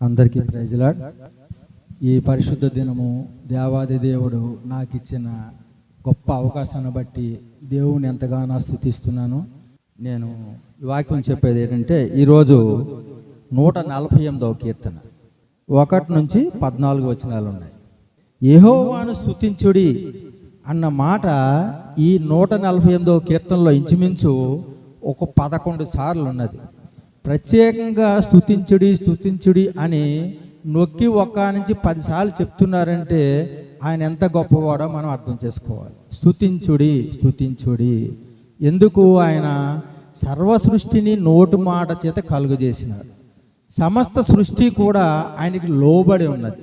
అందరికీ ప్రజలాడ్ ఈ పరిశుద్ధ దినము దేవాది దేవుడు నాకు ఇచ్చిన గొప్ప అవకాశాన్ని బట్టి దేవుని ఎంతగానో స్థుతిస్తున్నాను. నేను వాక్యం చెప్పేది ఏంటంటే ఈరోజు నూట నలభై ఎనిమిదవ కీర్తన. ఒకటి నుంచి పద్నాలుగు వచనాలు ఉన్నాయి. ఏహోవాను స్థుతించుడి అన్న మాట ఈ నూట నలభై ఎనిమిదవ కీర్తనలో ఇంచుమించు ఒక పదకొండు సార్లు ఉన్నది ప్రత్యేకంగా స్థుతించుడి స్థుతించుడి అని నొక్కి ఒక్క నుంచి పదిసార్లు చెప్తున్నారంటే ఆయన ఎంత గొప్పవాడో మనం అర్థం చేసుకోవాలి. స్థుతించుడి స్థుతించుడి ఎందుకు ఆయన సర్వ సృష్టిని నోటు మాట చేత కలుగజేసినారు. సమస్త సృష్టి కూడా ఆయనకి లోబడి ఉన్నది.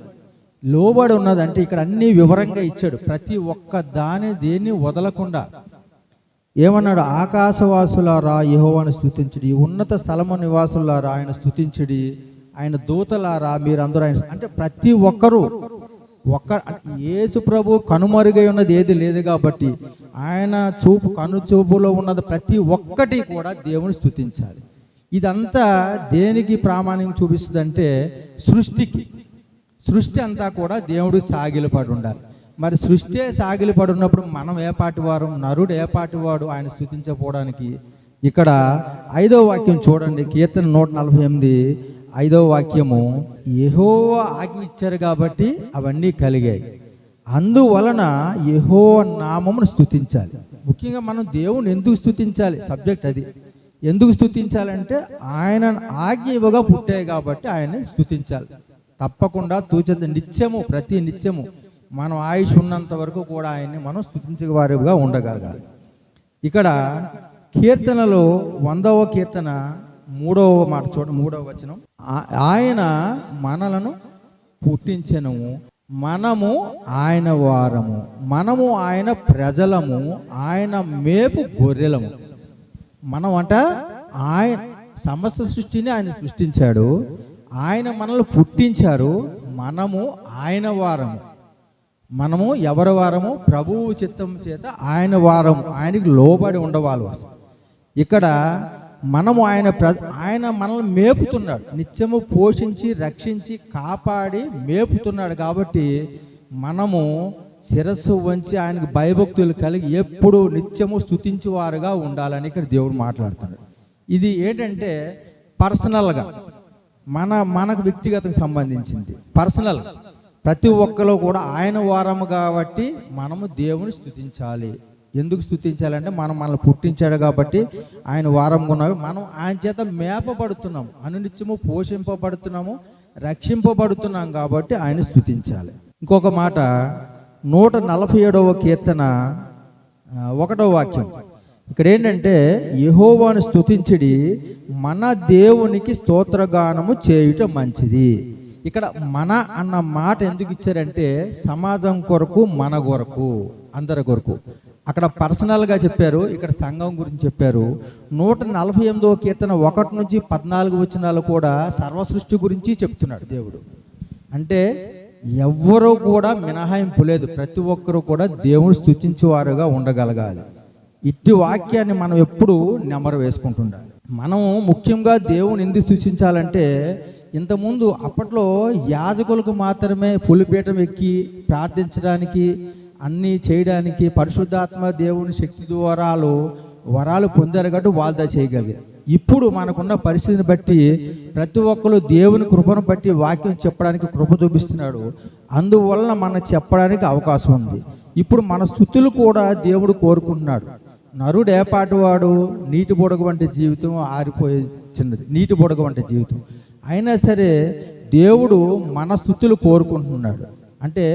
లోబడి ఉన్నది అంటే ఇక్కడ అన్ని వివరంగా ఇచ్చాడు. ప్రతి ఒక్క దాని దేన్ని వదలకుండా ఏమన్నాడు? ఆకాశవాసులారా యహోవాను స్థుతించడి ఉన్నత స్థలము నివాసులారా ఆయన స్థుతించడి ఆయన దూతలారా మీరందరూ ఆయన అంటే ప్రతి ఒక్కరూ ఒక్క యేసు ప్రభు కనుమరుగై ఉన్నది ఏది లేదు కాబట్టి ఆయన చూపు కను చూపులో ఉన్నది ప్రతి ఒక్కటి కూడా దేవుని స్థుతించాలి ఇదంతా దేనికి ప్రామాణికం చూపిస్తుందంటే సృష్టికి. సృష్టి అంతా కూడా దేవుడు సాగిలపడి ఉండాలి. మరి సృష్టి సాగిలపడి ఉన్నప్పుడు మనం ఏ పాటి నరుడు ఏ పాటి వాడు ఆయన స్థుతించకపోవడానికి ఇక్కడ ఐదవ వాక్యం చూడండి కీర్తన నూట నలభై ఎనిమిది ఐదవ వాక్యము ఏహో ఆజ్ఞ ఇచ్చారు కాబట్టి అవన్నీ కలిగాయి. అందువలన ఏహో నామమును స్థుతించాలి. ముఖ్యంగా మనం దేవుని ఎందుకు స్థుతించాలి? సబ్జెక్ట్ అది. ఎందుకు స్థుతించాలంటే ఆయన ఆజ్ఞ ఇవ్వగా పుట్టాయి కాబట్టి ఆయన్ని స్థుతించాలి. తప్పకుండా తూచద నిత్యము ప్రతి నిత్యము మనం ఆయుష్ ఉన్నంత వరకు కూడా ఆయన్ని మనం స్థుతించే వారిగా ఉండగలగాలి. ఇక్కడ కీర్తనలో వందవ కీర్తన మూడవ మాట చూడ మూడవ వచనం. ఆయన మనలను పుట్టించను. మనము ఆయన వారము. మనము ఆయన ప్రజలము. ఆయన మేపు గొర్రెలము. మనం అంట ఆయన సమస్త సృష్టిని ఆయన సృష్టించాడు. ఆయన మనల్ని పుట్టించారు. మనము ఆయన వారము. మనము ఎవరి వారము? ప్రభువు చిత్తం చేత ఆయన వారం ఆయనకి లోబడి ఉండవాలి ఇక్కడ మనము ఆయన ప్ర ఆయన మనల్ని మేపుతున్నాడు. నిత్యము పోషించి రక్షించి కాపాడి మేపుతున్నాడు కాబట్టి మనము శిరస్సు వంచి ఆయనకు భయభక్తులు కలిగి ఎప్పుడు నిత్యము స్థుతించేవారుగా ఉండాలని ఇక్కడ దేవుడు మాట్లాడుతున్నాడు. ఇది ఏంటంటే పర్సనల్గా మన మనకు వ్యక్తిగతకు సంబంధించింది. పర్సనల్గా. ప్రతి ఒక్కరు కూడా ఆయన వారము కాబట్టి మనము దేవుని స్థుతించాలి. ఎందుకు స్థుతించాలంటే మనం మనల్ని పుట్టించాడు కాబట్టి ఆయన వారం ఉన్నారు మనం ఆయన చేత మేపబడుతున్నాము అనునిత్యము పోషింపబడుతున్నాము రక్షింపబడుతున్నాం కాబట్టి ఆయన స్థుతించాలి. ఇంకొక మాట నూట నలభై ఏడవ కీర్తన ఒకటో ఒకటవ వాక్యం. ఇక్కడ ఏంటంటే యహోవాను స్థుతించడి మన దేవునికి స్తోత్రగానము చేయుట మంచిది. ఇక్కడ మన అన్న మాట ఎందుకు ఇచ్చారంటే సమాజం కొరకు మన కొరకు అందరి కొరకు. అక్కడ పర్సనల్గా చెప్పారు ఇక్కడ సంఘం గురించి చెప్పారు. నూట నలభై ఎనిమిదో కీర్తన ఒకటి నుంచి పద్నాలుగు వచ్చినాలు కూడా సర్వ సృష్టి గురించి చెప్తున్నాడు దేవుడు. అంటే ఎవ్వరూ కూడా మినహాయింపు లేదు ప్రతి ఒక్కరూ కూడా దేవుని స్థుతించేవారుగా ఉండగలగాలి. ఇట్టి వాక్యాన్ని మనం ఎప్పుడు నెమరు వేసుకుంటుండాలి. మనం ముఖ్యంగా దేవుని ఎందుకు స్థుతించాలంటే ఇంతకుముందు అప్పట్లో యాజకులకు మాత్రమే పులిపీఠం ఎక్కి ప్రార్థించడానికి అన్నీ చేయడానికి పరిశుద్ధాత్మ దేవుని శక్తి ద్వారాలు వరాలు పొందారు కాబట్టి వాళ్ళ చేయగలిగారు ఇప్పుడు మనకున్న పరిస్థితిని బట్టి ప్రతి ఒక్కరు దేవుని కృపను బట్టి వాక్యం చెప్పడానికి కృప చూపిస్తున్నాడు. అందువలన మనం చెప్పడానికి అవకాశం ఉంది. ఇప్పుడు మన స్థుతులు కూడా దేవుడు కోరుకుంటున్నాడు. నరుడు ఏపాటివాడు నీటి బుడగ వంటి జీవితం ఆరిపోయే చిన్నది. నీటి బుడగ వంటి జీవితం. అయినా సరే దేవుడు మన స్థుతులు కోరుకుంటున్నాడు. అంటే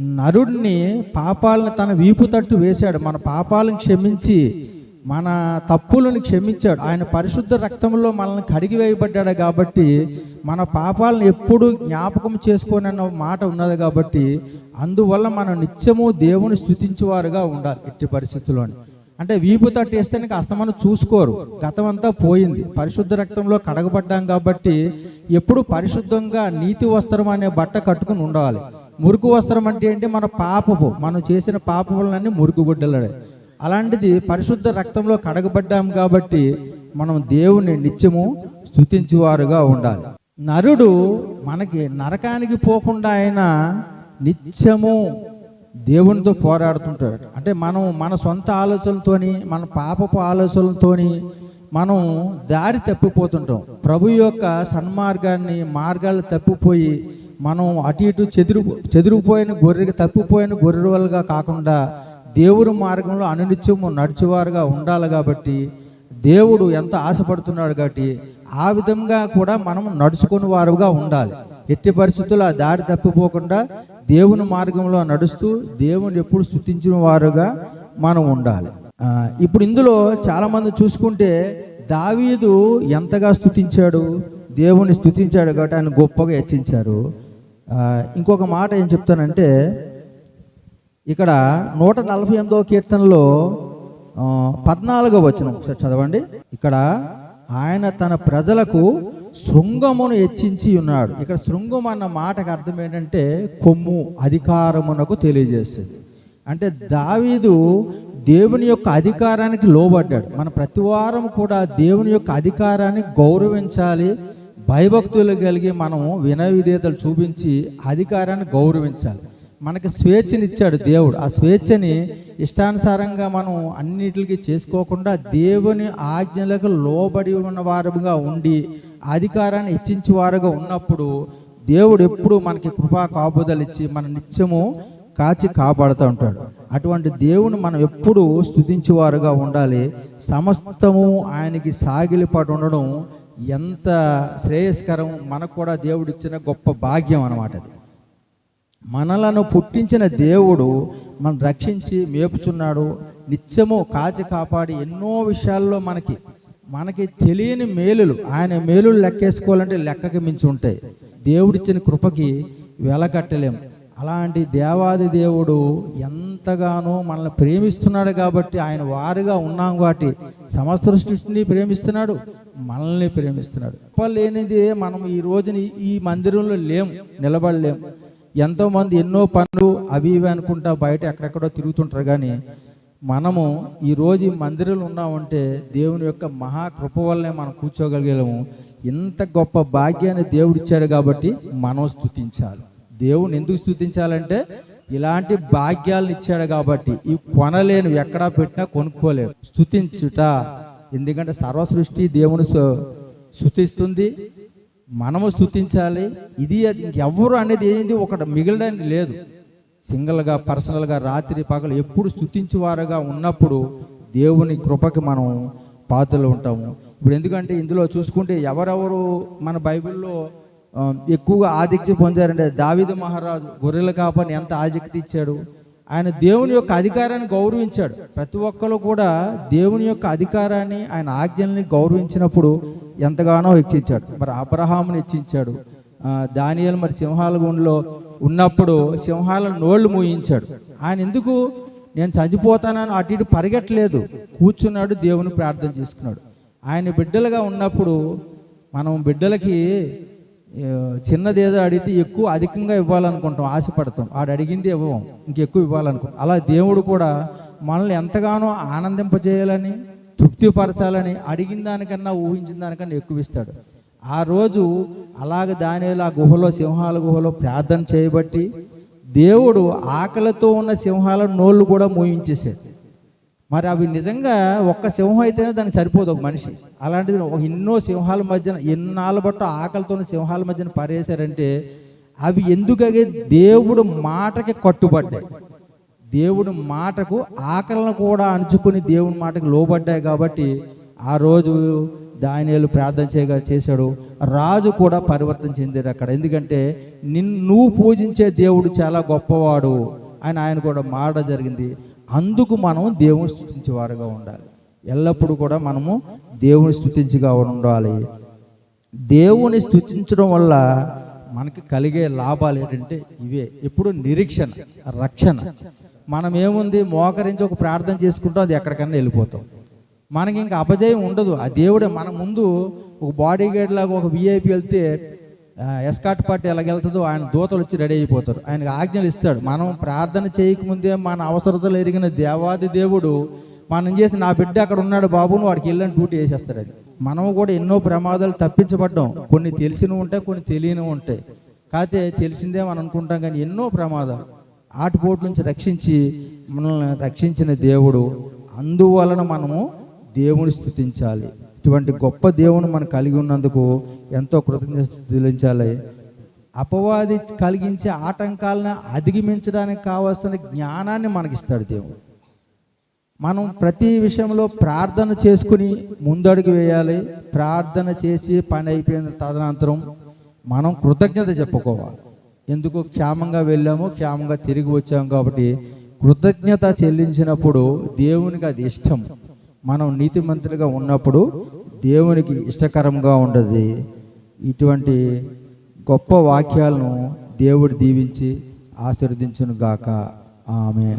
నరుడిని పాపాలను తన వీపు తట్టు వేశాడు. మన పాపాలను క్షమించి మన తప్పులను క్షమించాడు. ఆయన పరిశుద్ధ రక్తంలో మనల్ని కడిగి వేయబడ్డాడు కాబట్టి మన పాపాలను ఎప్పుడు జ్ఞాపకం చేసుకొని అన్న మాట ఉన్నది కాబట్టి అందువల్ల మనం నిత్యము దేవుని స్థుతించేవారుగా ఉండాలి. ఎట్టి పరిస్థితుల్లోని అంటే వీపు తట్టేస్తే అస్తమానం చూసుకోరు. గతం అంతా పోయింది. పరిశుద్ధ రక్తంలో కడగబడ్డాం కాబట్టి ఎప్పుడు పరిశుద్ధంగా నీతి వస్త్రం అనే బట్ట కట్టుకుని ఉండాలి. మురుకు వస్త్రం అంటే ఏంటి? మన పాపపు మనం చేసిన పాపములన్నీ మురుకు గుడ్డలడే. అలాంటిది పరిశుద్ధ రక్తంలో కడగబడ్డాం కాబట్టి మనం దేవుని నిత్యము స్థుతించేవారుగా ఉండాలి. నరుడు మనకి నరకానికి పోకుండా ఆయన నిత్యము దేవునితో పోరాడుతుంటాడు అంటే మనం మన సొంత ఆలోచనలతోని మన పాపపు ఆలోచనలతోని మనం దారి తప్పిపోతుంటాం. ప్రభు యొక్క సన్మార్గాన్ని మార్గాలు తప్పిపోయి మనం అటు ఇటు చెదిరి చెదిరిపోయిన గొర్రెకి తప్పిపోయిన గొర్రెలుగా కాకుండా దేవుడి మార్గంలో అనునిత్యము నడిచేవారుగా ఉండాలి కాబట్టి దేవుడు ఎంత ఆశపడుతున్నాడు కాబట్టి ఆ విధంగా కూడా మనం నడుచుకుని వారుగా ఉండాలి. ఎట్టి పరిస్థితుల్లో ఆ దారి తప్పిపోకుండా దేవుని మార్గంలో నడుస్తూ దేవుని ఎప్పుడు స్థుతించిన వారుగా మనం ఉండాలి. ఇప్పుడు ఇందులో చాలామంది చూసుకుంటే దావీదు ఎంతగా స్థుతించాడు దేవుని స్థుతించాడు కాబట్టి ఆయన గొప్పగా హెచ్చించారు. ఇంకొక మాట ఏం చెప్తానంటే ఇక్కడ నూట నలభై ఎనిమిదవ కీర్తనలో పద్నాలుగో వచ్చిన ఒకసారి చదవండి. ఇక్కడ ఆయన తన ప్రజలకు శృంగమును హెచ్చించి ఉన్నాడు. ఇక్కడ శృంగం అన్న మాటకు అర్థం ఏంటంటే కొమ్ము అధికారమునకు తెలియజేస్తుంది. అంటే దావీదు దేవుని యొక్క అధికారానికి లోబడ్డాడు. మన ప్రతి వారం కూడా దేవుని యొక్క అధికారాన్ని గౌరవించాలి. భయభక్తులు కలిగి మనం వినవిధేతలు చూపించి అధికారాన్ని గౌరవించాలి. మనకి స్వేచ్ఛనిచ్చాడు దేవుడు. ఆ స్వేచ్ఛని ఇష్టానుసారంగా మనం అన్నిటికి చేసుకోకుండా దేవుని ఆజ్ఞలకు లోబడి ఉన్నవారుగా ఉండి అధికారాన్ని హెచ్చించి వారుగా ఉన్నప్పుడు దేవుడు ఎప్పుడు మనకి కృపా కాపుదలిచ్చి మన నిత్యము కాచి కాపాడుతూ ఉంటాడు. అటువంటి దేవుని మనం ఎప్పుడు స్థుతించేవారుగా ఉండాలి. సమస్తము ఆయనకి సాగిలిపడి ఉండడం ఎంత శ్రేయస్కరం మనకు కూడా దేవుడిచ్చిన గొప్ప భాగ్యం అనమాట అది. మనలను పుట్టించిన దేవుడు మనం రక్షించి మేపుచున్నాడు. నిత్యము కాచి కాపాడి ఎన్నో విషయాల్లో మనకి మనకి తెలియని మేలులు ఆయన మేలులు లెక్కేసుకోవాలంటే లెక్కకి మించి ఉంటాయి. దేవుడిచ్చిన కృపకి వెలకట్టలేం. అలాంటి దేవాది దేవుడు ఎంతగానో మనల్ని ప్రేమిస్తున్నాడు కాబట్టి ఆయన వారుగా ఉన్నాం కాబట్టి సమస్త సృష్టిని ప్రేమిస్తున్నాడు మనల్ని ప్రేమిస్తున్నాడు. గొప్ప లేనిదే మనం ఈ రోజున ఈ మందిరంలో లేం నిలబడలేం. ఎంతోమంది ఎన్నో పనులు అవి ఇవి అనుకుంటా బయట ఎక్కడెక్కడో తిరుగుతుంటారు కానీ మనము ఈరోజు ఈ మందిరంలో ఉన్నామంటే దేవుని యొక్క మహా కృప వల్లే మనం కూర్చోగలిగాము ఇంత గొప్ప భాగ్యాన్ని దేవుడు ఇచ్చాడు కాబట్టి మనం స్థుతించాలి దేవుని ఎందుకు స్థుతించాలంటే ఇలాంటి భాగ్యాలను ఇచ్చాడు కాబట్టి ఈ కొనలేను ఎక్కడా పెట్టినా కొనుక్కోలేవు. స్థుతించుట ఎందుకంటే సర్వ సృష్టి దేవుని స్థుతిస్తుంది మనము స్థుతించాలి ఇది అది ఇంకెవ్వరు అనేది ఏంది ఒకటి మిగిలడానికి లేదు. సింగిల్గా పర్సనల్గా రాత్రి పగలు ఎప్పుడు స్థుతించేవారుగా ఉన్నప్పుడు దేవుని కృపకి మనం పాత్రలు ఉంటాము. ఇప్పుడు ఎందుకంటే ఇందులో చూసుకుంటే ఎవరెవరు మన బైబిల్లో ఎక్కువగా ఆధిక్యత పొందారంటే దావిద మహారాజు గొర్రెల కాపని ఎంత ఆధిక్యత ఇచ్చాడు. ఆయన దేవుని యొక్క అధికారాన్ని గౌరవించాడు. ప్రతి ఒక్కరు కూడా దేవుని యొక్క అధికారాన్ని ఆయన ఆజ్ఞల్ని గౌరవించినప్పుడు ఎంతగానో హెచ్చించాడు. మరి అబ్రహాముని హెచ్చించాడు. దానియల్ మరి సింహాల గుండెలో ఉన్నప్పుడు సింహాల నోళ్ళు మూయించాడు. ఆయన ఎందుకు? నేను చనిపోతానని అటు ఇటు పరిగెట్టలేదు. కూర్చున్నాడు దేవుని ప్రార్థన చేసుకున్నాడు. ఆయన బిడ్డలుగా ఉన్నప్పుడు మనం బిడ్డలకి చిన్నదేదో అడిగితే ఎక్కువ అధికంగా ఇవ్వాలనుకుంటాం ఆశపడతాం. ఆడు అడిగింది ఇవ్వం ఇంకెక్కువ ఇవ్వాలనుకుంటాం. అలా దేవుడు కూడా మనల్ని ఎంతగానో ఆనందింపజేయాలని తృప్తిపరచాలని అడిగిన దానికన్నా ఊహించిన దానికన్నా ఎక్కువ ఇస్తాడు ఆ రోజు అలాగ దానిలో ఆ గుహలో సింహాల గుహలో ప్రార్థన చేయబట్టి దేవుడు ఆకలితో ఉన్న సింహాల నోళ్ళు కూడా మూయించేసాడు మరి అవి నిజంగా ఒక్క సింహం అయితేనే దానికి సరిపోదు ఒక మనిషి. అలాంటిది ఒక ఎన్నో సింహాల మధ్యన ఎన్నాళ్ళ బట్ట ఆకలితో ఉన్న సింహాల మధ్యన పారేశారంటే అవి ఎందుకగే దేవుడు మాటకి కట్టుబడ్డాయి. దేవుడు మాటకు ఆకలిని కూడా అంచుకుని దేవుని మాటకు లోబడ్డాయి కాబట్టి ఆ రోజు దానియాలు ప్రార్థన చేయగా చేశాడు. రాజు కూడా పరివర్తన చెందాడు అక్కడ. ఎందుకంటే నిన్ను నువ్వు పూజించే దేవుడు చాలా గొప్పవాడు అని ఆయన కూడా మాట జరిగింది. అందుకు మనం దేవుని స్థుతించేవారుగా ఉండాలి. ఎల్లప్పుడూ కూడా మనము దేవుని స్థుతించిగా ఉండాలి. దేవుని స్థుతించడం వల్ల మనకి కలిగే లాభాలు ఏంటంటే ఇవే. ఎప్పుడు నిరీక్షణ రక్షణ. మనం ఏముంది? మోకరించి ఒక ప్రార్థన చేసుకుంటాం అది ఎక్కడికన్నా వెళ్ళిపోతాం. మనకి ఇంకా అపజయం ఉండదు. ఆ దేవుడే మన ముందు ఒక బాడీ గార్డ్ లాగా ఒక విఐపి వెళ్తే ఎస్కాట్ పార్టీ ఎలాగెళ్తుందో ఆయన దూతలు వచ్చి రెడీ అయిపోతారు. ఆయనకు ఆజ్ఞలు ఇస్తాడు. మనం ప్రార్థన చేయకముందే మన అవసరతలు ఎరిగిన దేవాది దేవుడు మనం చేసి నా బిడ్డ అక్కడ ఉన్నాడు బాబును వాడికి వెళ్ళని డ్యూటీ వేసేస్తాడు అది. మనం కూడా ఎన్నో ప్రమాదాలు తప్పించబడ్డాం. కొన్ని తెలిసినవి ఉంటాయి కొన్ని తెలియనివి ఉంటాయి. కాకపోతే తెలిసిందే మనం అనుకుంటాం కానీ ఎన్నో ప్రమాదాలు. ఆటుపోటు నుంచి రక్షించి మనల్ని రక్షించిన దేవుడు. అందువలన మనము దేవుని స్థుతించాలి ఇటువంటి గొప్ప దేవుని మనం కలిగి ఉన్నందుకు ఎంతో కృతజ్ఞత స్థుతించాలి. అపవాది కలిగించే ఆటంకాలను అధిగమించడానికి కావాల్సిన జ్ఞానాన్ని మనకిస్తాడు దేవుడు. మనం ప్రతి విషయంలో ప్రార్థన చేసుకుని ముందడుగు వేయాలి. ప్రార్థన చేసి పని అయిపోయిన తదనంతరం మనం కృతజ్ఞత చెప్పుకోవాలి. ఎందుకు క్షేమంగా వెళ్ళాము క్షేమంగా తిరిగి వచ్చాము కాబట్టి కృతజ్ఞత చెల్లించినప్పుడు దేవునికి అది ఇష్టం. మనం నీతిమంతులుగా ఉన్నప్పుడు దేవునికి ఇష్టకరంగా ఉండదు. ఇటువంటి గొప్ప వాక్యాలను దేవుడు దీవించి ఆశీర్వదించును గాక ఆమె